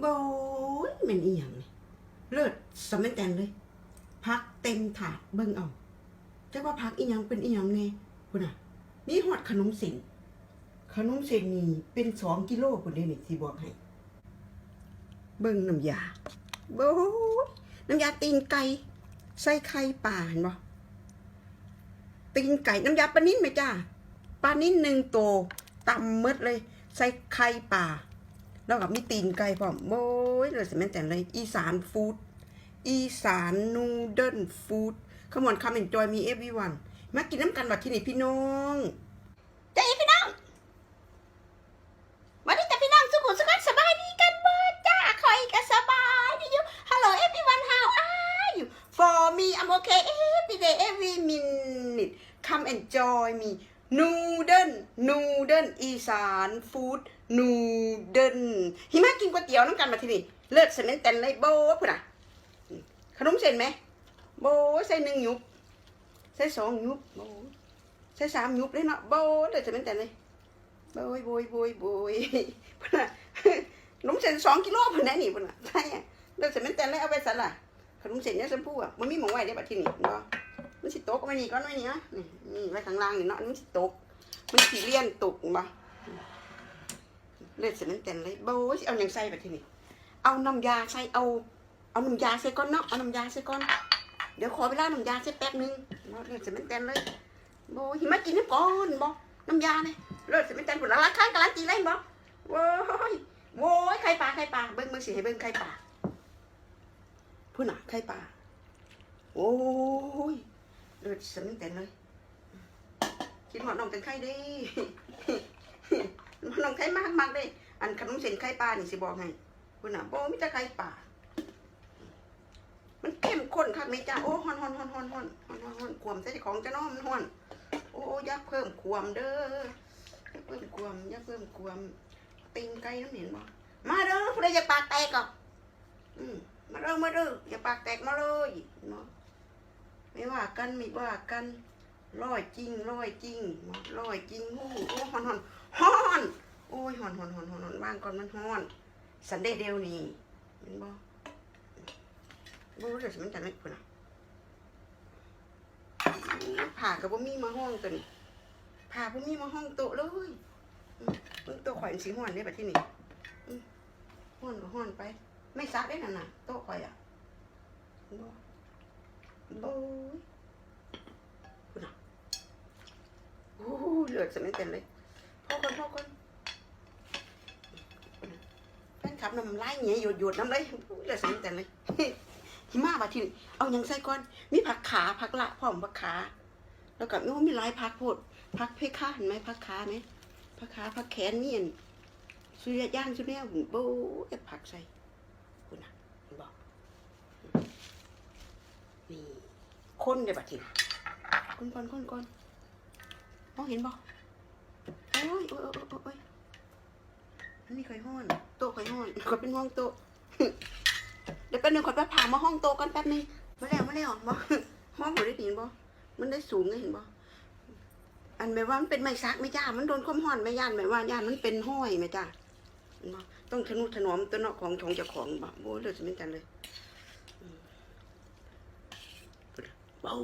โบ้ยมันอีหยังนี่เลิศสมัยแตนเลย พักเต็มถาดเบิ่งเอาแต่ว่าพักอีหยังเป็นอีหยังไงคุณน่ะนี่หอดขนมเส้นขนมเส้นนี่เป็นสองกิโลคุณเด้นี่สิบอกให้ เบิ่งน้ำยาโบ้ยน้ำยาตีนไก่ใส่ไข่ป่าเห็นบ่ตีนไก่น้ำยาปลานิ่นไหมจ้าปลานิ่นหนึ่งโตวตำมืดเลย ใส่ไข่ป่า แล้วกับมีตีนไก่พร้อมโอ้ยเลยสมัยแต่เลยอีสานฟู้ดอีสานนูเดิลฟู้ดขมอนคำเอ็นจอยมีเอฟวีวันมากินน้ำกันบัดที่นี่พี่น้องใจพี่น้องวันนี้แต่พี่น้องสุขุมสุขสบายดีกันบ่จ้าคอยก็สบายดีอยู่ Hello everyone how are you for me I'm okay every day every minute come enjoy me noodle noodle อีสานฟู้ดนูเดิลหิมะกินก๋วยเตี๋ยวน้ำกันมาที่นี่เลิศเสร็จเต็นเลยโบ้พุ่นอะขนมเส้นไหมโบ้ใส่หนึ่งยุบใส่สองยุบโบ้ใส่สามยุบเลยเนาะโบ้เลิศเสร็จเต็นเลยโบยโบยโบยโบยพุ่นอะขนมเส้นสองกิโลพุ่นนะนี่พุ่นอะใช่เลิศเสร็จเต็นเลยเอาไปสั่นล่ะขนมเส้นเนี่ยชมพู่อะมันมีหมองไว้ได้บัดที่นี่เนาะ มันสิตกไว้นี่ก้อนไว้นี่นะนี่นี่ไว้ข้างล่างนี่เนาะมันสิตก มันสิเลี่ยนตกบ่เลือดเสนนเต็นเลยโบ้ยเอาอย่างใส่ไปทีนี้เอาน้ำยาใส่เอา เอาน้ำยาใส่ก้อนเนาะเอาน้ำยาใส่ก้อนเดี๋ยวขอเวลาน้ำยาใส่แป๊บนึงเนาะเลือดเสนนเต็นเลยโบ้ยหิมะกินน้ำก้อนบ่น้ำยาเนี่ยเลือดเสนนเต็นผุดละละข้างกันละจีไรบ่โว้ยโว้ยไข่ปลาไข่ปลาเบิ้งเบิ้งสิให้เบิ้งไข่ปลาพูดหน่ะไข่ปลาโอ้ย เลือดเสนนเต็นเลยคิดหมอดน้องเป็นไข่ดิน้องไข่มากมากเลยอันขนมเส้นไข่ปลานี่สิบอกให้คุณน่ะโบมิจะไข่ปลามันเข้มข้นคักไหมจ้าโอ้ฮอนฮอนฮอนฮอนฮอนฮอนฮอนฮอนควมใส่ของจะน้อมมันฮอนโอ้ยักเพิ่มควมเด้อยักเพิ่มควมยักเพิ่มควมติงไก่น้ำเห็นบ่มาเด้อผู้ใดอยากปากแตกก็อืมมาเด้อมาเด้ออย่าปากแตกมาเลยเนาะ ไม่ว่ากันไม่ว่ากันร้อยจริงร้อยจริงร้อยจริงหู้โอ้ฮอนฮอนฮอนโอ้ยฮอนฮอนฮอนฮอนฮ้อนว่างก่อนมันฮอน สันเดย์เดียวนี่เห็นบ่บ่รู้เดี๋ยวสิมันจะไม่พุ่นอะผ่ากับบ่มีมาห้องตัวนี้ผ่าบ่มีมาห้องโต๊ะเลยมเบิ่งโต๊ะข่อยสีฮ้อนเด้บัดที่นี่อืมฮ้อนก็ฮ้อนไป ไม่ซักได้นั่นน่ะโต๊ะข่อยอะบ่ โอ้ยพุ่นอะโอ้ยเลือดสิมันเต็มเลยพ่อคนพ่อคนแฟนขับน้ำลายเงี้ยหยดหยดน้ำเลยเลยสนแต่เลยหิมะบาทีนี่เอายังใส่ก่อน มีผักขาผักละพร้อมผักขา แล้วก็โน้มีหลายผักโพดผักเพคาเห็นไหมผักขาไหมผักขาผักแขนนี่อันสุริยะย่างสุริยะหุ่นโบ้เอ็ดผักใส่คุณนะเห็นบอกนี่ คนเดี๋ยวบาทีนี่คนก่อนคนก่อนมองเห็นบอกโอ้ยโอ้ยโอ้ยโอ้ยโอ้ยอันนี้เคยห้อนโต๊ะเคยห้อนขอเป็นห้องโต๊ะเดี๋ยวแป๊บนึงขอไปผ่ามาห้องโต๊ะกันแป๊บนึงมาแล้วมาแล้วบ่ห้องบ่ได้เห็นบ่มันได้สูงเลยเห็นบ่อันแบบว่ามันเป็นไม้ซักไม่จ้า มันโดนความร้อนไม่ย่านแบบว่าย่านมันเป็นห้อยไหมจ้าบ่ต้องทนุถนอมตัวเนาะของของเจ้าของบ่โอ้ยเลยจะไม่กันเลยอืม เบา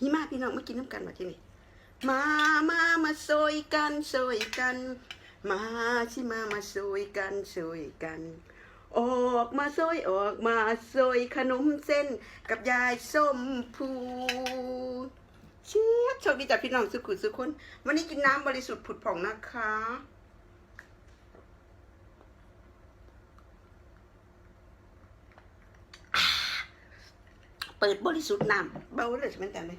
หิมะพี่น้องมากินน้ำกันมาที่นี่มามามาซอยกันซอยกัน มาชิมามาซอยกันซอยกัน ออกมาซอยออกมาซอยขนมเส้นกับยายส้มผูเชียบโชคดีจากพี่น้องสุขุสุขคน วันนี้กินน้ำบริสุทธิ์ผุดผ่องนะคะ ปิดบริสุทธิ์น้ำเบาเลยใช่ไหมแต่เลย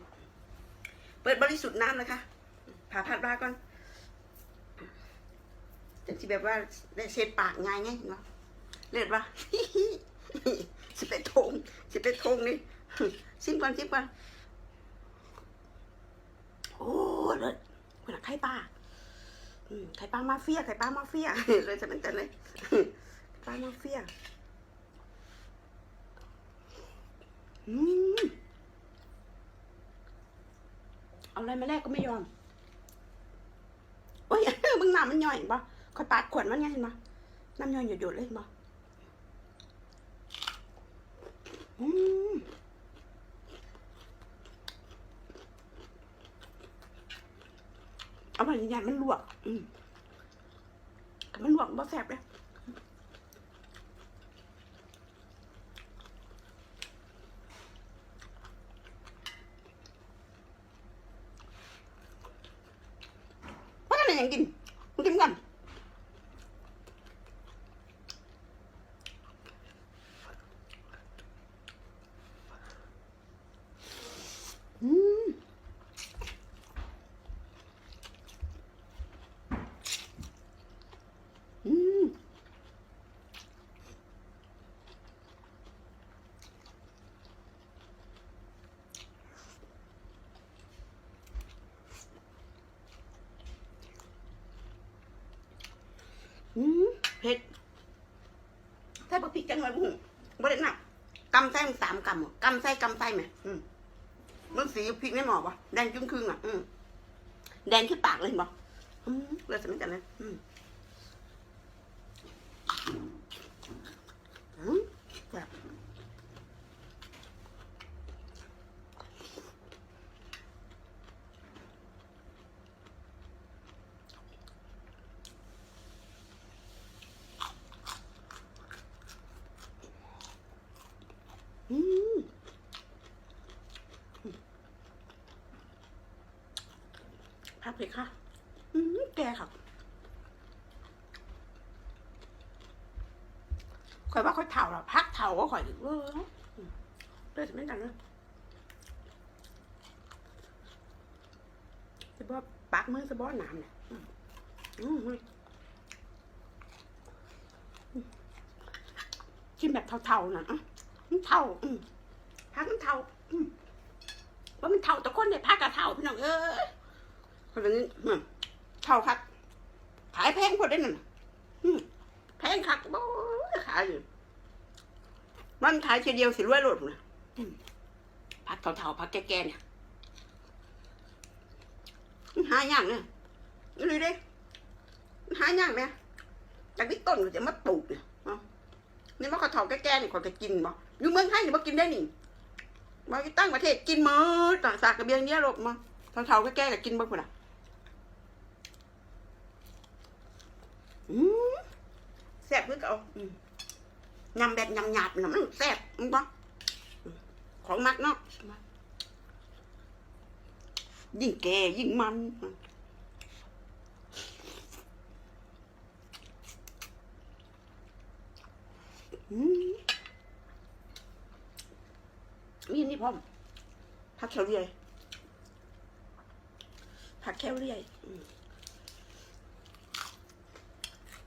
เปิดบริสุทธิ์น้ำนะคะผ่าผัดบาก่อนจะที่แบบว่าได้เช็ดปากง่ายไงเนาะเลือดปะสิไปทงสิไปทงนี่ซิมก่อนซิมก่อนโอ้เลิศคุณอะไข่ปลาไข่ปลามาเฟียไข่ปลามาเฟียเลยจะเป็นแต่เลยปลามาเฟียอืม เอาอะไรมาแลกก็ไม่ยอม โอ้ยมึงหนามันย่อยเห็นปะคอยปาดขวดมันไงเห็นปะน้ำย้อนหยดๆเลยมาอืมเอาไปยันมันลวก อืมมันลวกบ่แซ่บเลย ว่าอะไรยังกินมึงกินก่อน อืมอืมอืมเผ็ดใส่บะพริกจังเลยบุ้งบ่ได้หนักกำไส้มันสามกำอะกำไส้กำไส้ไหมอืมมันสีพริกไม่หมอกวะแดงจุ้งครึ่งอะ อืมแดงที่ปากเลยเห็นปะอืมเลยสมัยกันเลยอืมอืมแบบอืม พักเลยค่ะแกค่ะคอยว่าคอยเถ่าหรอพักเถ่าก็คอยเออเลือดไม่ดังเลยจะบอกปากมือจะบอกน้ำเนี่ยอืมอืมกินแบบเท่าๆนะอะ มันเท่าอืมพักมันเท่าอืมว่ามันเท่าแต่คนเนี่ยพักกับเท่าพี่น้องเอ้ยคนนี้เท่าครับขายแพงพอได้นั่นน่ะอืมแพงคักโอ้ยขายอยู่มันขายทีเดียวสิรวยโลดนะอืมพักเท่าๆพักแก่ๆเนี่ยมันหายากเนี่ยนี่เลยเด้มันหายากเนี่ยจากนี้ต้นจะมาปลูกเนี่ย นี่มันก็เท่าแก่ๆนี่คนจะกินบ่อยู่เมืองไทยนี่มากินได้นี่มาตั้งประเทศกินมือต่างสากกระเบียงเนี้ยหรอกมาเท่าๆแก่ๆก็กินบ้างคนน่ะอืมแซ่บคือเก่าอืมยำแบบยำหยาบน่ะมันแซ่บมึงปะของมักเนาะยิ่งแก่ยิ่งมัน มีนี่พร้อมผักแคลเรียผักแคลเรีย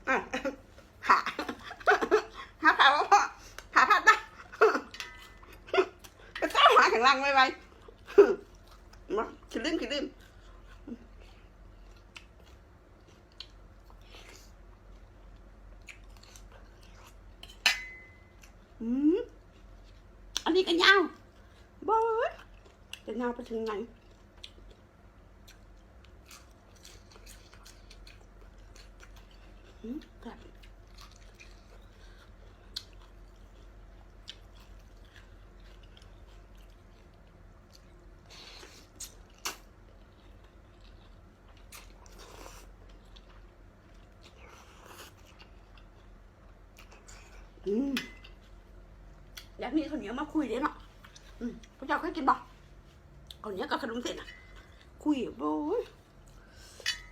อะหาหาผ่าว่าพ่อหาผ่าได้ไปเจ้าหาข้างล่างไว้ไว้มาคิดลืมคิดลืมอืม อันนี้ก็ยาวบอยจะยาวไปถึงไหนอื มีคนเนี้ยมาคุยเลยเนาะอืมพระเจ้าเคยกินบ่คนเนี้ยกับขนมเส้นอะ คุยโอ้ย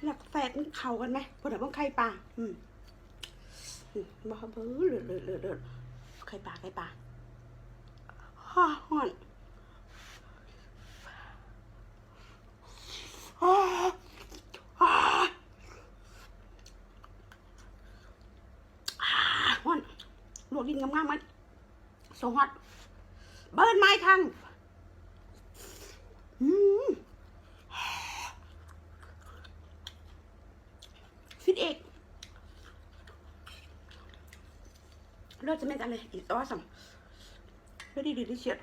หลักแฟดมันเข้ากันไหมพอเดี๋ยวต้องไข่ปลาอืมบ้าเบื้อเลือดเลือดเลือดเลือดไข่ปลาไข่ปลาฮ่าห่อนฮ่าห่อนลวกดินงามๆมัน สงฮอดเบิร์นไม้ทางฟิตเอกเราจะไม่กันเลย it's awesome very delicious